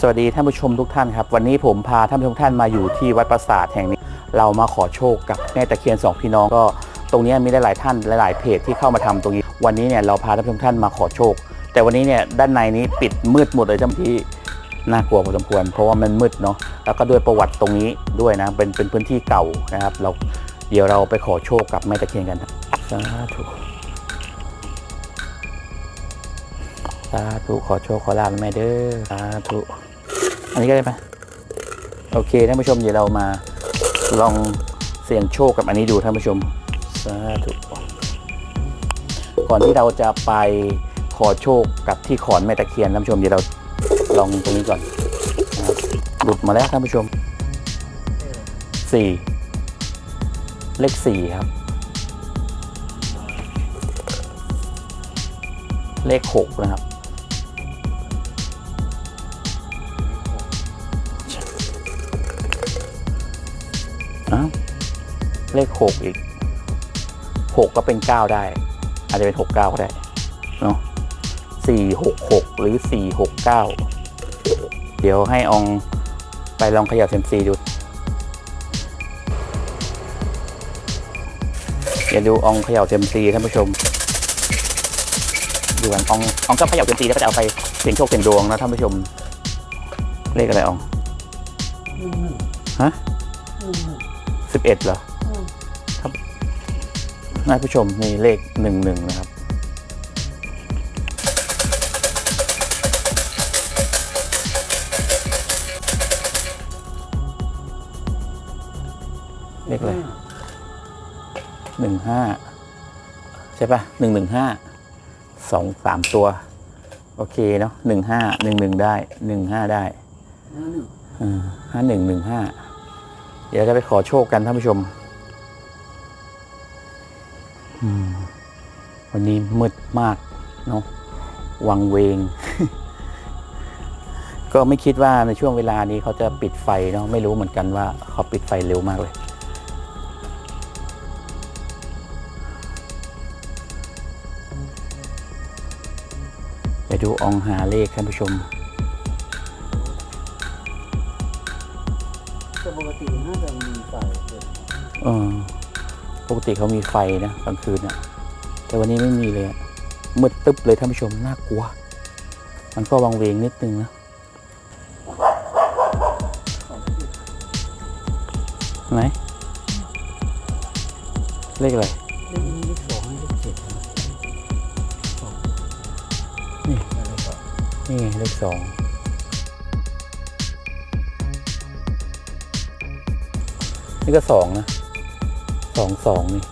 สวัสดีท่านผู้ชมทุกท่านครับ วันนี้ผมพาท่านผู้ชมทุกท่านมาอยู่ที่วัดปราสาทแห่งนี้ เรามาขอโชคกับแม่ตะเคียนสองพี่น้องก็ ตรงนี้มีหลายๆท่านหลายๆเพจที่เข้ามาทำตรงนี้ วันนี้เนี่ยเราพาท่านผู้ชมท่านมาขอโชค แต่วันนี้เนี่ยด้านในนี้ปิดมืดหมดเลยจ้าหน้าที่น่ากลัวพอสมควรเพราะว่ามันมืดเนาะแล้วก็ด้วยประวัติตรงนี้ด้วยนะเป็นเป็นพื้นที่เก่านะครับ เราเดี๋ยวเราไปขอโชคกับแม่ตะเคียนกันสาธุาธุขอโชคขอลาบแม่เด้อสาธุอันนี้ก็ได้ไหมโอเคท่านผู้ชมเดี๋ยวเรามาลองเสี่ยงโชคกับอันนี้ดูท่านผู้ชมสาธุก่อนที่เราจะไปขอโชคกับที่ขอนแม่ตะเคียนท่านผู้ชมเดี๋ยวเราลองตรงนี้ก่อนหลุดมาแล้วท่านผู้ชมสี่เลขสี่ครับ เลขหกนะครับ เลขหกอีกหกก็เป็นเก้าได้ อาจจะเป็นหกเก้าก็ได้เนาะสี่หกหกหรือสี่หกเก้าเดี๋ยวให้อองไปลองเขยับเซมซีดูเดี๋ยวดูอองเขย่าเซมซีท่านผู้ชมดูกันอองอองก็เขย่าเซมซีแล้วก็จะเอาไปเสี่ยงโชคเสี่ยงดวงนะท่านผู้ชม เลขอะไรอองฮะสิบเอ็ดเหรอครับ ท่านผู้ชมมีเลขหนึ่งหนึ่งนะครับ เลขอะไรหนึ่งห้าใช่ปะหนึ่งหนึ่งห้าสองสามตัว โอเคเนาะหนึ่งห้าหนึ่งหนึ่งได้หนึ่งห้าได้ห้าหนึ่งหนึ่งห้าเดี๋ยวจะไปขอโชคกันท่านผู้ชมอืม วันนี้มืดมากเนาะวังเวง ก็ไม่คิดว่าในช่วงเวลานี้เขาจะปิดไฟเนาะไม่รู้เหมือนกันว่าเขาปิดไฟเร็วมากเลย ไปดูอองหาเลขท่านผู้ชมแต่ปกติน่าจะมีไฟเปิดเออปก ติเขามีไฟนะกลางคืนอะแต่วันนี้ไม่มีเลยมืดตึ๊บเลยท่านผู้ชมน่ากลัว มันก็วังเวงนิดนึงนะไหนเลขอะไรเลขสองเลขเจ็ดนี่นี่ไงเลขสองนี่ก็สองนะ สองสองนี่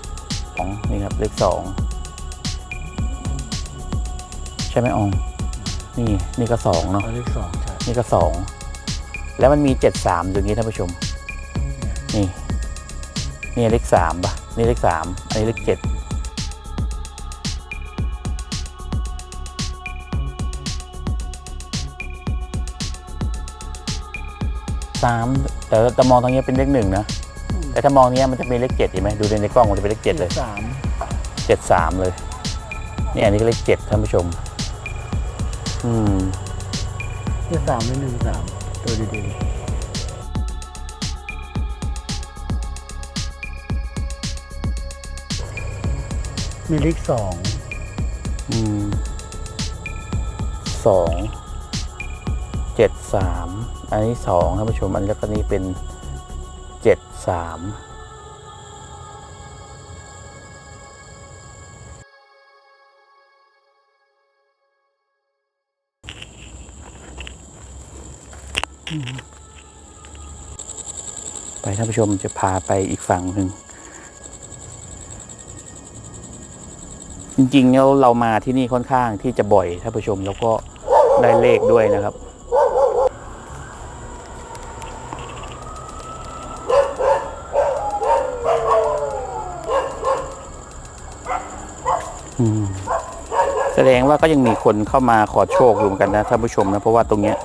สองนี่ครับเลขสองใช่ไหมอองนี่นี่ก็สองเนาะเอาเลขสองใช่นี่ก็สองแล้วมันมีเจ็ดสามอย่างนี้ท่านผู้ชม นี่ นี่เลขสามป่ะนี่เลขสามอันนี้เลขเจ็ดสามแต่แต่มองตรงนี้เป็นเลขหนึ่งนะ แต่ถ้ามองเนี้ยมันจะเป็นเลขเจ็ดเห็นไหมดูในในกล้องมันจะเป็นเลขเจ็ดเลยสามเจ็ดสามเลยนี่อันนี้ก็เลขเจ็ดท่านผู้ชม อืมเลขสามเลขหนึ่งสามตัวดีๆมีเลขสองอืมสอง เจ็ดสาม อันนี้สองท่านผู้ชม อันแล้วก็นี้เป็นเจ็ด สามไปท่านผู้ชมจะพาไปอีกฝั่งหนึ่ง จริงๆแล้วเรามาที่นี่ค่อนข้างที่จะบ่อยท่านผู้ชมแล้วก็ได้เลขด้วยนะครับ แสดงว่าก็ยังมีคนเข้ามาขอโชคอยู่เหมือนกันนะท่านผู้ชมนะเพราะว่าตรงเนี้ย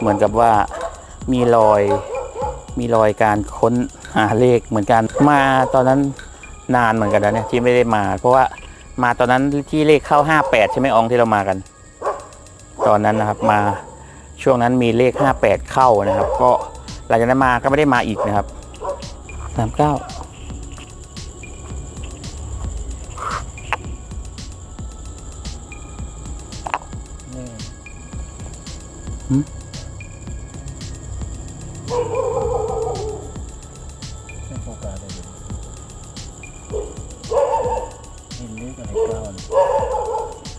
เหมือนกับว่ามีรอยมีรอยการค้นหาเลขเหมือนกันมาตอนนั้นนานเหมือนกันนะเนี่ยที่ไม่ได้มา เพราะว่ามาตอนนั้นที่เลขเข้าห้าแปดใช่ไหมอองที่เรามากัน ตอนนั้นนะครับมาช่วงนั้นมีเลขห้าแปดเข้านะครับ ก็หลังจากนั้นมาก็ไม่ได้มาอีกนะครับสามเก้า ไม่โฟกัสเลยดิเห็นเลขอะไรเก้าเนี่ย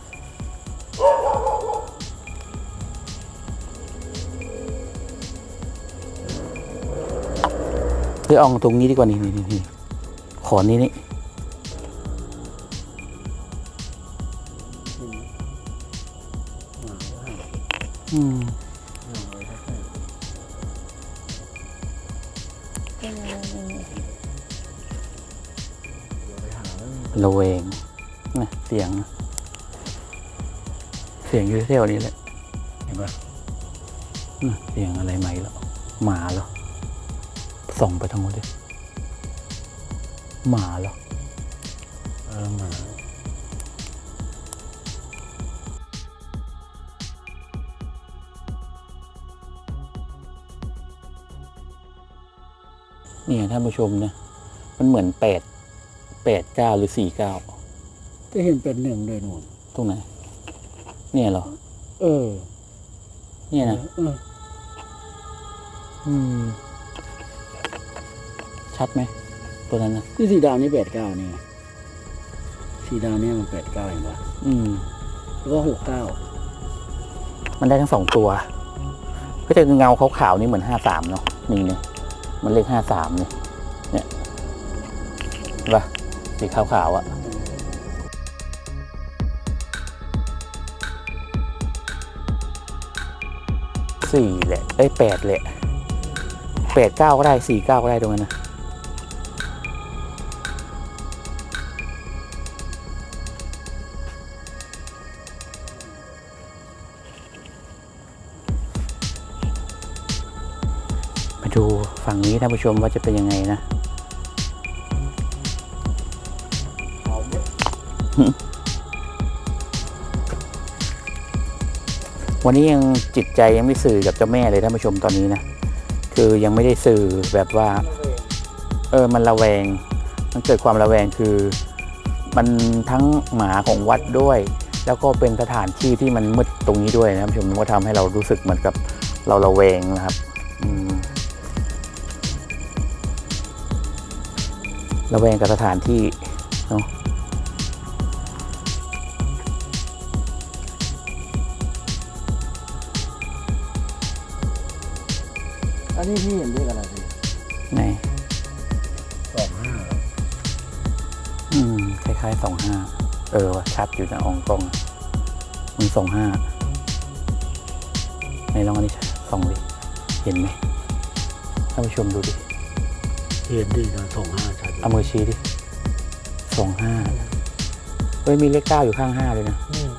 เฮ้ยอองตรงนี้ดีกว่านี่นี่นี่นี่ขอนี้นี่ ระเวงนะเสียง เสียงอยูเที่ยวนี้แหละ เห็นปะน่ะเสียงอะไรไหมแล้วหมาเหรอส่องไปทางโน้นดิหมาเหรอเออหมาเนี่ยท่านผู้ชมนะ มันเหมือนแปด แปดเก้าหรือสี่เก้าจะเห็นเป็นหนึ่งเลยหนูนตรงไหนเนี่ยเหรอ เออ เนี่ยนะเอออืม ชัดไหมตัวนั้นนะนี่สีดำนี่แปดเก้านี่ไงสีดำเนี่ยมันแปดเก้าเห็นปะอืมแล้วก็หกเก้ามันได้ทั้งสองตัว ก็จะเงาขาวๆนี่เหมือนห้าสามเนาะนี่เนี่ยมันเลขห้าสามเนี่ยเนี่ยเห็นปะ สีขาวๆอะสี่แหละได้ยแปดแหละแปดเก้าก็ได้สี่เก้าก็ได้ตรงนั้นนะมาดูฝั่งนี้ท่านผู้ชมว่าจะเป็นยังไงนะ วันนี้ยังจิตใจยังไม่สื่อกับเจ้าแม่เลยท่านผู้ชมตอนนี้นะ คือยังไม่ได้สื่อแบบว่า เออมันระแวง มันเกิดความระแวงคือ มันทั้งหมาของวัดด้วย แล้วก็เป็นสถานที่ที่มันมืดตรงนี้ด้วยนะท่านผู้ชมมันก็ทำให้เรารู้สึกเหมือนกับเราระแวงนะครับระแวงกับสถานที่เนาะ อันนี้พี่เห็นเลขอะไรพี่ในสองห้าอืมคล้ายๆสองห้าเออว่ะชัดอยู่นะอองกล้องอะมันสองห้าในลองอันนี้ส่องดิเห็นไหมท่านผู้ชมดูดิเห็นดินะสองห้าชัดเอามือชี้ดิสองห้าเฮ้ยมีเลขเก้าอยู่ข้างห้าเลยนะอืม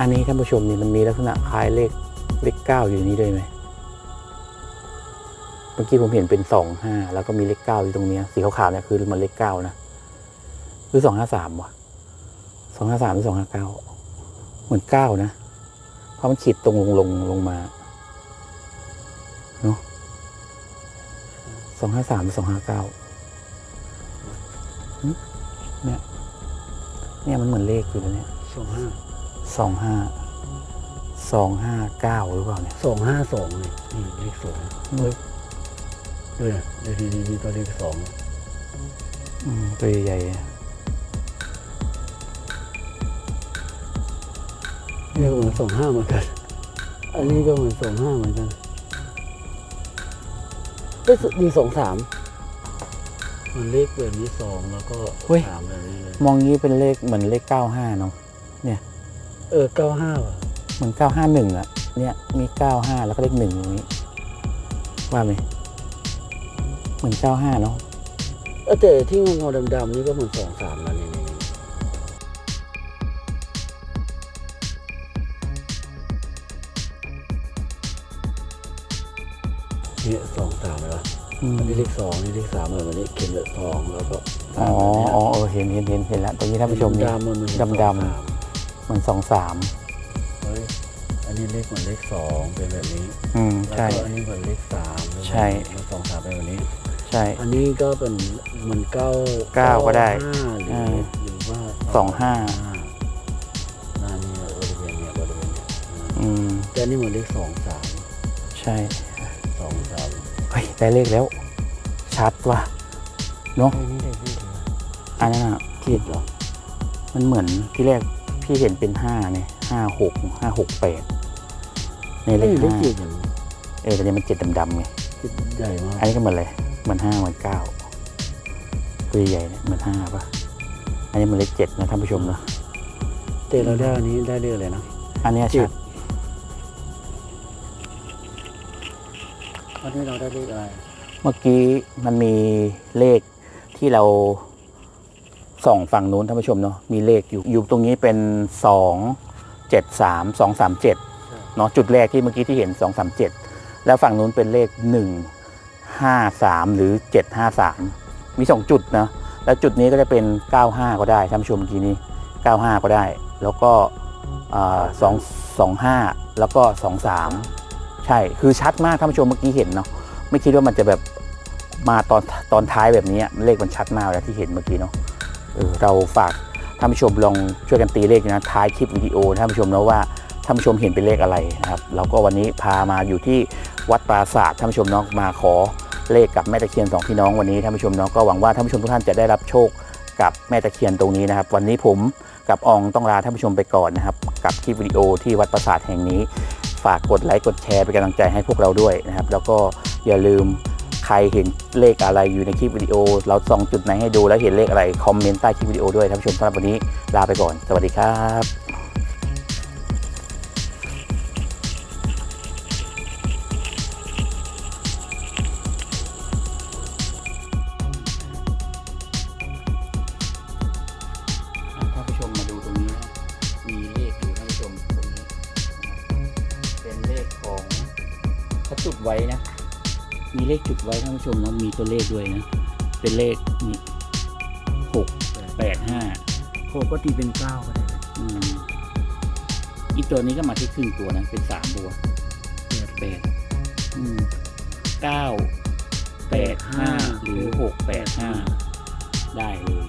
อันนี้ท่านผู้ชมนี่มันมีลักษณะคล้ายเลขเลขเก้าอยู่ในนี้ด้วยไหม เมื่อกี้ผมเห็นเป็นสองห้าแล้วก็มีเลขเก้าอยู่ตรงเนี้ยสีขาวๆเนี่ยคือมันเลขเก้านะหรือสองห้าสามวะสองห้าสามหรือสองห้าเก้าเหมือนเก้านะ เพราะมันขีดตรงลงลงลงมาเนาะสองห้าสามหรือสองห้าเก้าเนี่ยเนี่ยมันเหมือนเลขอยู่แล้วเนี่ยสองห้าสองห้าสองห้าเก้าหรือเปล่าเนี่ยสองห้าสองเลยนี่เลขสอง เฮ้ยด้วยนะเลขดีดีตัวเลขสองอืมตัวใหญ่ๆอะเนี่ยเหมือนสองห้าเหมือนกัน อันนี้ก็เหมือนสองห้าเหมือนกันเอ้ยมีสองสาม มันเลขแบบนี้สองแล้วก็สามแบบนี้เลยมองงี้เป็นเลขเหมือนเลขเก้าห้าเนาะเออเก้าห้าว่ะเหมือนเก้าห้าหนึ่งอะเนี่ยมีเก้าห้าแล้วก็เลขหนึ่งตรงนี้ ว่าไหม เหมือนเก้าห้าเนาะเออแต่ที่งงๆดำๆนี่ก็เหมือนสองสามแล้วนี่นี่นี่เนี่ยสองสามเลยวะอืมอันนี้เลขสองอันนี่เลขสามเหมือนวันนี้เขียนเลขสองแล้วก็อ๋ออ๋อเออเห็นเห็นเห็นเห็นแล้วตรงนี้ท่านผู้ชมนี่ ดำๆมันมันดำๆ สองสามมันสองสามเฮ้ยอันนี้เลขเหมือนเลขสองเป็นแบบนี้อืม แล้วใช่ ก็อันนี้เหมือนเลขสามใช่มันสองสามเป็นแบบนี้ใช่ อันนี้ก็เป็นเหมันเก้าเก้าก็ได้ห้าหรืออ่าหรือว่าสองห้าหน้านี่บริเวณเนี้ยบริเวณเนี้ยอืมอืมแต่อันนี้เหมือนเลขสองสามใช่ สองสามเฮ้ย ได้เลขแล้ว ชัดว่ะเนาะเฮ้ยนี่ได้ที่เหรออันนั้นอะผิดเหรอมันเหมือนที่แรกพี่เห็นเป็นห้าเนี่ยห้าหกห้าหกแปดในเลเฮ้ยขเลขห้าเจ็ดอย่างนี้เออแต่นี้มันเจ็ดดำๆไง เจ็ดใหญ่มากอันนี้ก็เหมือนเลย เหมือนห้าเหมือนเก้าตัวใหญ่เนี่ยเหมือนห้าป่ะ อันนี้มันเลขเจ็ดนะท่านผู้ชมนะแต่เราได้อันนี้ได้เลขอะไรนะอันเนี้ยเจ็ชัดดอันนี้เราได้เลขอะไร เมื่อกี้มันมีเลขที่เราส่องฝั่งนู้นท่านผู้ชมเนาะมีเลขอยู่อยู่ตรงนี้เป็นสองเจ็ดสามสองสามเจ็ดเนาะจุดแรกที่เมื่อกี้ที่เห็นสองสามเจ็ดแล้วฝั่งนู้นเป็นเลขหนึ่ง ห้าสามหรือเจ็ดห้าสามมีสองจุดนะแล้วจุดนี้ก็จะเป็นเก้าห้าก็ได้ท่านผู้ชมเมื่อกี้นี้เก้าห้าก็ได้ แล้วก็สองสองห้าแล้วก็สองสามใช่คือชัดมากท่านผู้ชมเมื่อกี้เห็นเนาะไม่คิดว่ามันจะแบบมาตอนตอนท้ายแบบนี้เลขมันชัดมากแล้วที่เห็นเมื่อกี้เนาะเออเราฝากท่านผู้ชมลองช่วยกันตีเลขนะท้ายคลิปวิดีโอท่านผู้ชมนะว่าท่านผู้ชมเห็นเป็นเลขอะไรนะครับเราก็วันนี้พามาอยู่ที่วัดปราศาสตร์ท่านผู้ชมเนาะมาขอ เลขกับแม่ตะเคียนสองพี่น้องวันนี้ท่านผู้ชมเนาะก็หวังว่าท่านผู้ชมทุกท่านจะได้รับโชคกับแม่ตะเคียนตรงนี้นะครับ วันนี้ผมกับอองต้องลาท่านผู้ชมไปก่อนนะครับ กับคลิปวิดีโอที่วัดปราศาสตร์แห่งนี้ ฝากกดไลค์กดแชร์เป็นกำลังใจให้พวกเราด้วยนะครับ แล้วก็อย่าลืมใครเห็นเลขอะไรอยู่ในคลิปวิดีโอ เราส่องจุดไหนให้ดูแล้วเห็นเลขอะไรคอมเมนต์ใต้คลิปวิดีโอด้วยท่านผู้ชมสำหรับวันนี้ลาไปก่อน สวัสดีครับ ขจุดไว้ท่านผู้ชมเนาะมีตัวเลขด้วยนะ เป็นเลขนี่หกแปดห้าโคก็ตีเป็นเก้าก็ได้นะอืมอีตัวนี้ก็มาที่ครึ่งตัวนะ เป็นสามตัวแปดแปดอืมเก้าแปดห้าหรือหกแปดห้าได้เลย